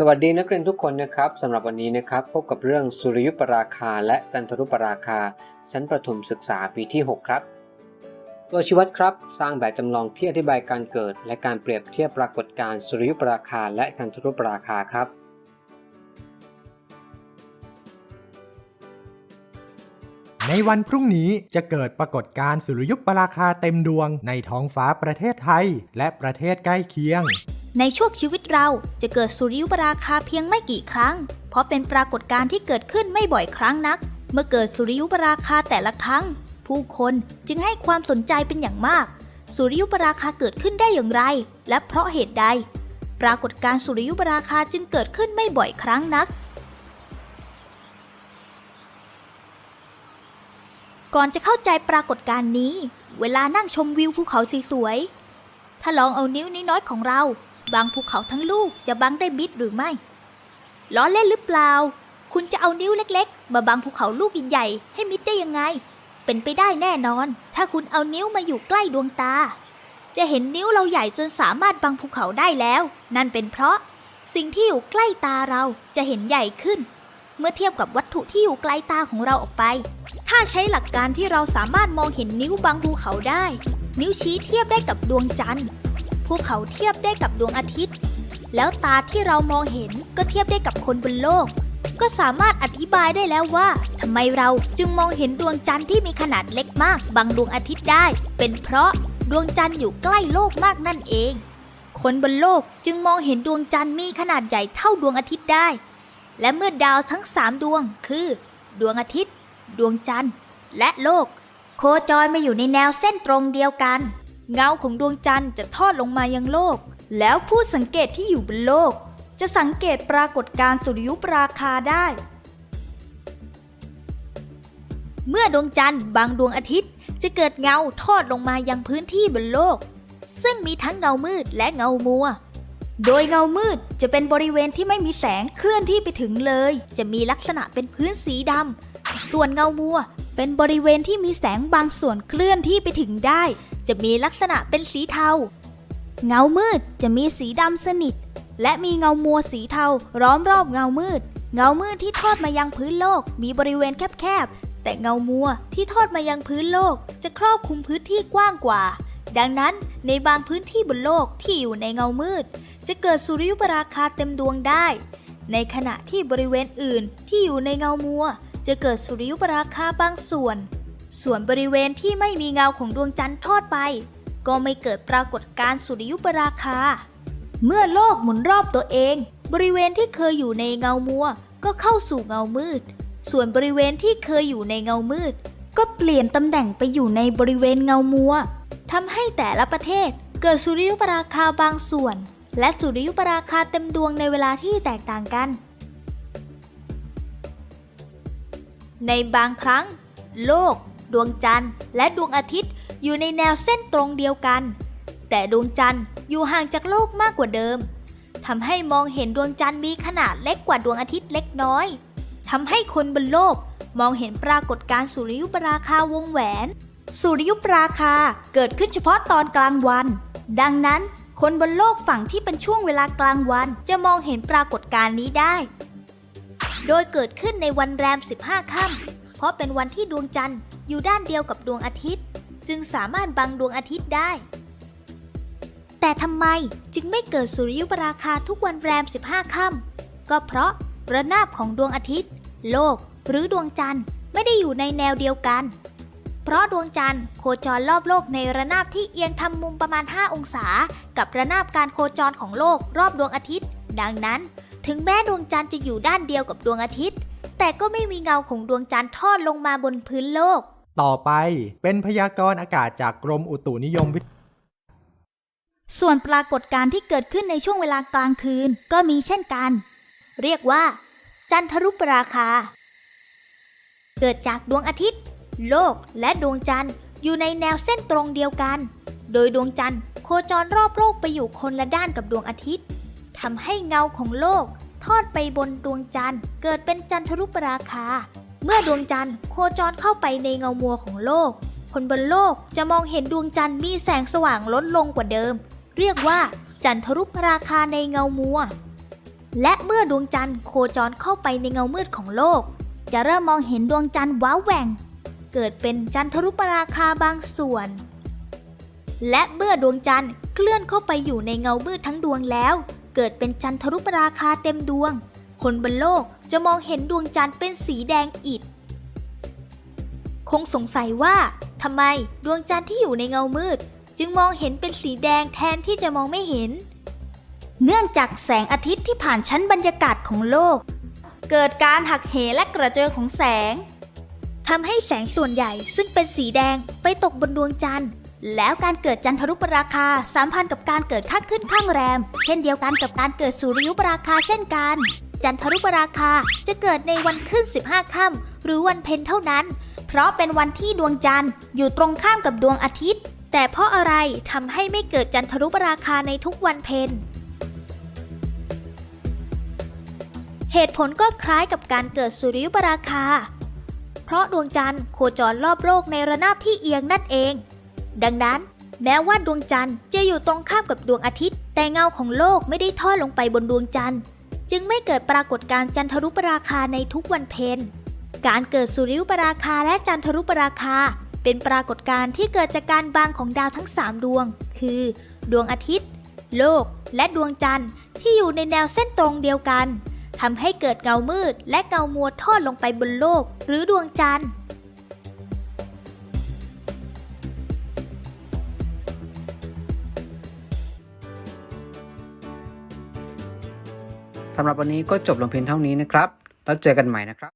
สวัสดีนักเรียนทุกคนนะครับสำหรับวันนี้นะครับ พบกับเรื่องสุริยุปราคา และจันทรุปราคา ชั้นประถมศึกษาปีที่ 6 ครับ ตัวชี้วัดครับ สร้างแบบจำลองที่อธิบายการเกิด และการเปรียบเทียบปรากฏการณ์สุริยุปราคา และจันทรุปราคาครับ ในวันพรุ่งนี้จะเกิดปรากฏการณ์สุริยุปราคาเต็มดวงในท้องฟ้าประเทศไทย และประเทศใกล้เคียง ในช่วงชีวิตเราจะเกิดสุริยุปราคาเพียงไม่กี่ครั้ง เพราะเป็นปรากฏการณ์ที่เกิดขึ้นไม่บ่อยครั้งนัก เมื่อเกิดสุริยุปราคาแต่ละครั้ง ผู้คนจึงให้ความสนใจเป็นอย่างมาก สุริยุปราคาเกิดขึ้นได้อย่างไร และเพราะเหตุใด ปรากฏการณ์สุริยุปราคาจึงเกิดขึ้นไม่บ่อยครั้งนัก ก่อนจะเข้าใจปรากฏการณ์นี้ เวลานั่งชมวิวภูเขาสวยๆถ้าลองเอานิ้วน้อยๆของเรา บางภูเขาทั้งลูกจะบังได้มิดหรือไม่ ล้อเล่นหรือเปล่า คุณจะเอานิ้วเล็ก ๆ มาบังภูเขาลูกใหญ่ๆให้มิดได้ยังไง เป็นไปได้แน่นอน ถ้าคุณเอานิ้วมาอยู่ใกล้ดวงตา จะเห็นนิ้วเราใหญ่จนสามารถบังภูเขาได้แล้ว นั่นเป็นเพราะ สิ่งที่อยู่ใกล้ตาเราจะเห็นใหญ่ขึ้น เมื่อเทียบกับวัตถุที่อยู่ไกลตาของเราออกไป ถ้าใช้หลักการที่เราสามารถมองเห็นนิ้วบังภูเขาได้ นิ้วชี้เทียบได้กับดวงจันทร์ ภูเขาเทียบได้กับดวงอาทิตย์ แล้วตาที่เรามองเห็นก็เทียบได้กับคนบนโลก ก็สามารถอธิบายได้แล้วว่าทำไมเราจึงมองเห็นดวงจันทร์ที่มีขนาดเล็กมากบังดวงอาทิตย์ได้ เป็นเพราะดวงจันทร์อยู่ใกล้โลกมากนั่นเอง คนบนโลกจึงมองเห็นดวงจันทร์มีขนาดใหญ่เท่าดวงอาทิตย์ได้ และเมื่อดาวทั้งสามดวง คือ ดวงอาทิตย์ ดวงจันทร์ และโลก โคจรมาอยู่ในแนวเส้นตรงเดียวกัน เงาของดวงจันทร์จะทอดลงมายังโลก แล้วผู้สังเกตที่อยู่บนโลก จะสังเกตปรากฏการณ์สุริยุปราคาได้ เมื่อดวงจันทร์บางดวงอาทิตย์ จะเกิดเงาทอดลงมายังพื้นที่บนโลก ซึ่งมีทั้งเงามืดและเงามัว โดยเงามืดจะเป็นบริเวณที่ไม่มีแสงเคลื่อนที่ไปถึงเลย จะมีลักษณะเป็นพื้นสีดำส่วนเงามัวเป็นบริเวณที่มีแสงบางส่วนเคลื่อนที่ไปถึงได้ จะมีลักษณะเป็นสีเทา เงามืดจะมีสีดำสนิท และมีเงามัวสีเทาล้อมรอบเงามืด เงามืดที่ทอดมายังพื้นโลก มีบริเวณแคบๆ แต่เงามัวที่ทอดมายังพื้นโลก จะครอบคลุมพื้นที่กว้างกว่า ดังนั้นในบางพื้นที่บนโลกที่อยู่ในเงามืด จะเกิดสุริยุปราคาเต็มดวงได้ ในขณะที่บริเวณอื่นที่อยู่ในเงามัว จะเกิดสุริยุปราคาบางส่วน ส่วนบริเวณที่ไม่มีเงาของดวงจันทร์ทอดไป ก็ไม่เกิดปรากฏการณ์สุริยุปราคา เมื่อโลกหมุนรอบตัวเอง บริเวณที่เคยอยู่ในเงามัว ก็เข้าสู่เงามืด ส่วนบริเวณที่เคยอยู่ในเงามืด ก็เปลี่ยนตำแหน่งไปอยู่ในบริเวณเงามัวทำให้แต่ละประเทศเกิดสุริยุปราคาบางส่วน และสุริยุปราคาเต็มดวงในเวลาที่แตกต่างกัน ในบางครั้ง โลก ดวงจันทร์ และดวงอาทิตย์อยู่ในแนวเส้นตรงเดียวกัน แต่ดวงจันทร์อยู่ห่างจากโลกมากกว่าเดิมทำให้มองเห็นดวงจันทร์มีขนาดเล็กกว่าดวงอาทิตย์เล็กน้อยทำให้คนบนโลกมองเห็นปรากฏการณ์สุริยุปราคาวงแหวน สุริยุปราคาเกิดขึ้นเฉพาะตอนกลางวัน ดังนั้นคนบนโลกฝั่งที่เป็นช่วงเวลากลางวันจะมองเห็นปรากฏการณ์นี้ได้ โดยเกิดขึ้นในวันแรม 15 ค่ำเพราะเป็นวันที่ดวงจันทร์ อยู่ด้านเดียวกับดวงอาทิตย์ จึงสามารถบังดวงอาทิตย์ได้ แต่ทำไมจึงไม่เกิดสุริยุปราคาทุกวันแรม 15 ค่ำก็เพราะระนาบของดวงอาทิตย์ โลกหรือดวงจันทร์ไม่ได้อยู่ในแนวเดียวกัน เพราะดวงจันทร์โคจรรอบโลกในระนาบที่เอียงทำมุมประมาณ 5 องศา กับระนาบการโคจรของโลกรอบดวงอาทิตย์ ดังนั้น ถึงแม้ดวงจันทร์จะอยู่ด้านเดียวกับดวงอาทิตย์ แต่ก็ไม่มีเงาของดวงจันทร์ทอดลงมาบนพื้นโลก ต่อไปเป็นพยากรณ์อากาศจากกรมอุตุนิยมวิทยาส่วนปรากฏการณ์ที่เกิดขึ้นในช่วงเวลากลางคืนก็มีเช่นกัน เรียกว่า จันทรุปราคา เกิดจากดวงอาทิตย์ โลกและดวงจันทร์อยู่ในแนวเส้นตรงเดียวกัน โดยดวงจันทร์โคจรรอบโลกไปอยู่คนละด้านกับดวงอาทิตย์ทำให้เงาของโลก ทอดไปบนดวงจันทร์เกิดเป็นจันทรุปราคา เมื่อดวงจันทร์โคจรเข้าไปในเงามัวของโลก คนบนโลกจะมองเห็นดวงจันทร์มีแสงสว่างลดลงกว่าเดิม เรียกว่าจันทรุปราคาในเงามัว และเมื่อดวงจันทร์โคจรเข้าไปในเงามืดของโลก จะเริ่มมองเห็นดวงจันทร์ว้าแหว่ง เกิดเป็นจันทรุปราคาบางส่วน และเมื่อดวงจันทร์เคลื่อนเข้าไปอยู่ในเงามืดทั้งดวงแล้ว เกิดเป็นจันทรุปราคาเต็มดวง คนบนโลกจะมองเห็นดวงจันทร์เป็นสีแดงอิฐคงสงสัยว่าทำไมดวงจันทร์ที่อยู่ในเงามืด จึงมองเห็นเป็นสีแดงแทนที่จะมองไม่เห็น เนื่องจากแสงอาทิตย์ที่ผ่านชั้นบรรยากาศของโลก เกิดการหักเหและกระเจิงของแสงทำให้แสงส่วนใหญ่ซึ่งเป็นสีแดงไปตกบนดวงจันทร์แล้วการเกิดจันทรุปราคาสามพันธ์กับการเกิดข้างขึ้นข้างแรม เช่นเดียวกันกับการเกิดสุริยุปราคาเช่นกัน จันทรุปราคาจะเกิดในวันขึ้น 15 ค่ำหรือวันเพ็ญเท่านั้น เพราะเป็นวันที่ดวงจันทร์อยู่ตรงข้ามกับดวงอาทิตย์ แต่เพราะอะไรทำให้ไม่เกิดจันทรุปราคาในทุกวันเพ็ญเหตุผลก็คล้ายกับการเกิดสุริยุปราคา เพราะดวงจันทร์โคจรรอบโลกในระนาบที่เอียงนั่นเอง ดังนั้นแม้ว่าดวงจันทร์จะอยู่ตรงข้ามกับดวงอาทิตย์ แต่เงาของโลกไม่ได้ทอดลงไปบนดวงจันทร์ จึงไม่เกิดปรากฏการณ์จันทรุปราคาในทุกวันเพ็ญ การเกิดสุริยุปราคาและจันทรุปราคา เป็นปรากฏการณ์ที่เกิดจากการบางของดาวทั้ง 3 ดวง คือ ดวงอาทิตย์ โลก และดวงจันทร์ที่อยู่ในแนวเส้นตรงเดียวกันทำให้เกิดเงามืดและเงามัวทอดลงไปบนโลก หรือดวงจันทร์ สำหรับวันนี้ก็จบลงเพียงเท่านี้นะครับ แล้วเจอกันใหม่นะครับ